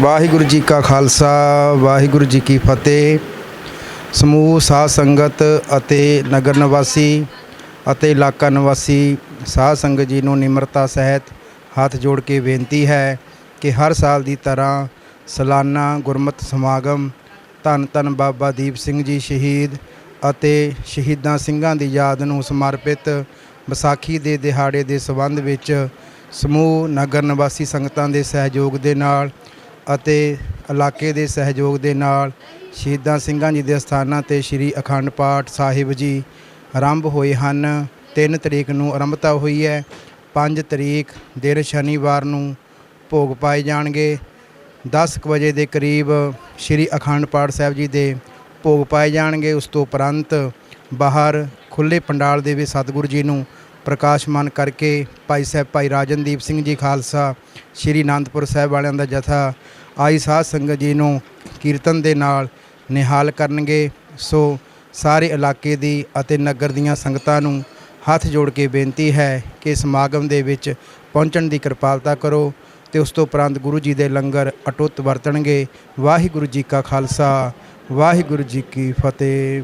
ਵਾਹਿਗੁਰੂ ਜੀ ਕਾ ਖਾਲਸਾ, ਵਾਹਿਗੁਰੂ ਜੀ ਕੀ ਫਤਿਹ। ਸਮੂਹ, ਸਾਧ ਸੰਗਤ ਅਤੇ ਨਗਰ ਨਿਵਾਸੀ ਅਤੇ ਇਲਾਕਾ ਨਿਵਾਸੀ, ਸਾਧ ਸੰਗਤ ਜੀ ਨੂੰ ਨਿਮਰਤਾ ਸਹਿਤ ਹੱਥ ਜੋੜ ਕੇ ਬੇਨਤੀ ਹੈ ਕਿ ਹਰ ਸਾਲ ਦੀ ਤਰ੍ਹਾਂ ਸਾਲਾਨਾ ਗੁਰਮਤਿ ਸਮਾਗਮ ਧੰਨ ਧੰਨ ਬਾਬਾ ਦੀਪ ਸਿੰਘ ਜੀ ਸ਼ਹੀਦ ਅਤੇ ਸ਼ਹੀਦਾਂ ਸਿੰਘਾਂ ਦੀ ਯਾਦ ਨੂੰ ਸਮਰਪਿਤ ਵਿਸਾਖੀ ਦੇ ਦਿਹਾੜੇ ਦੇ ਸੰਬੰਧ ਵਿੱਚ ਸਮੂਹ, ਨਗਰ ਨਿਵਾਸੀ ਸੰਗਤਾਂ ਦੇ ਸਹਿਯੋਗ ਦੇ ਨਾਲ ਅਤੇ ਇਲਾਕੇ ਦੇ ਸਹਿਯੋਗ ਦੇ ਨਾਲ ਸ਼ਹੀਦਾਂ ਸਿੰਘਾਂ ਜੀ ਦੇ ਸਥਾਨਾਂ ਤੇ ਸ੍ਰੀ ਅਖੰਡ ਪਾਠ ਸਾਹਿਬ ਜੀ ਆਰੰਭ ਹੋਏ ਹਨ। 3 ਤਰੀਕ ਨੂੰ ਆਰੰਭਤਾ ਹੋਈ ਹੈ। 5 ਤਰੀਕ ਦਿਨ ਸ਼ਨੀਵਾਰ ਨੂੰ ਭੋਗ ਪਾਏ ਜਾਣਗੇ। 10 ਕੁ ਵਜੇ ਦੇ ਕਰੀਬ ਸ੍ਰੀ ਅਖੰਡ ਪਾਠ ਸਾਹਿਬ ਜੀ ਦੇ ਭੋਗ ਪਾਏ ਜਾਣਗੇ। ਉਸ ਤੋਂ ਉਪਰੰਤ ਬਾਹਰ ਖੁੱਲੇ ਪੰਡਾਲ ਦੇ ਵਿੱਚ ਸਤਿਗੁਰੂ ਜੀ ਨੂੰ ਪ੍ਰਕਾਸ਼ਮਾਨ ਕਰਕੇ ਭਾਈ ਸਾਹਿਬ, ਭਾਈ ਰਾਜਨਦੀਪ ਸਿੰਘ ਜੀ ਖਾਲਸਾ, ਸ੍ਰੀ ਅਨੰਦਪੁਰ ਸਾਹਿਬ ਵਾਲਿਆਂ ਦਾ ਜਥਾ, ਆਈ ਸਾਧ ਸੰਗਤ ਜੀ ਨੂੰ ਕੀਰਤਨ ਦੇ ਨਾਲ ਨਿਹਾਲ ਕਰਨਗੇ। ਸੋ ਸਾਰੇ ਇਲਾਕੇ ਦੀ ਅਤੇ ਨਗਰ ਦੀਆਂ ਸੰਗਤਾਂ ਨੂੰ ਹੱਥ ਜੋੜ ਕੇ ਬੇਨਤੀ ਹੈ ਕਿ ਸਮਾਗਮ ਦੇ ਵਿੱਚ ਪਹੁੰਚਣ ਦੀ ਕਿਰਪਾਲਤਾ ਕਰੋ ਤੇ ਉਸ ਤੋਂ ਉਪਰੰਤ ਗੁਰੂ ਜੀ ਦੇ ਲੰਗਰ ਅਟੁੱਟ ਵਰਤਣਗੇ। ਵਾਹਿਗੁਰੂ ਜੀ ਕਾ ਖਾਲਸਾ, ਵਾਹਿਗੁਰੂ ਜੀ ਕੀ ਫਤਿਹ।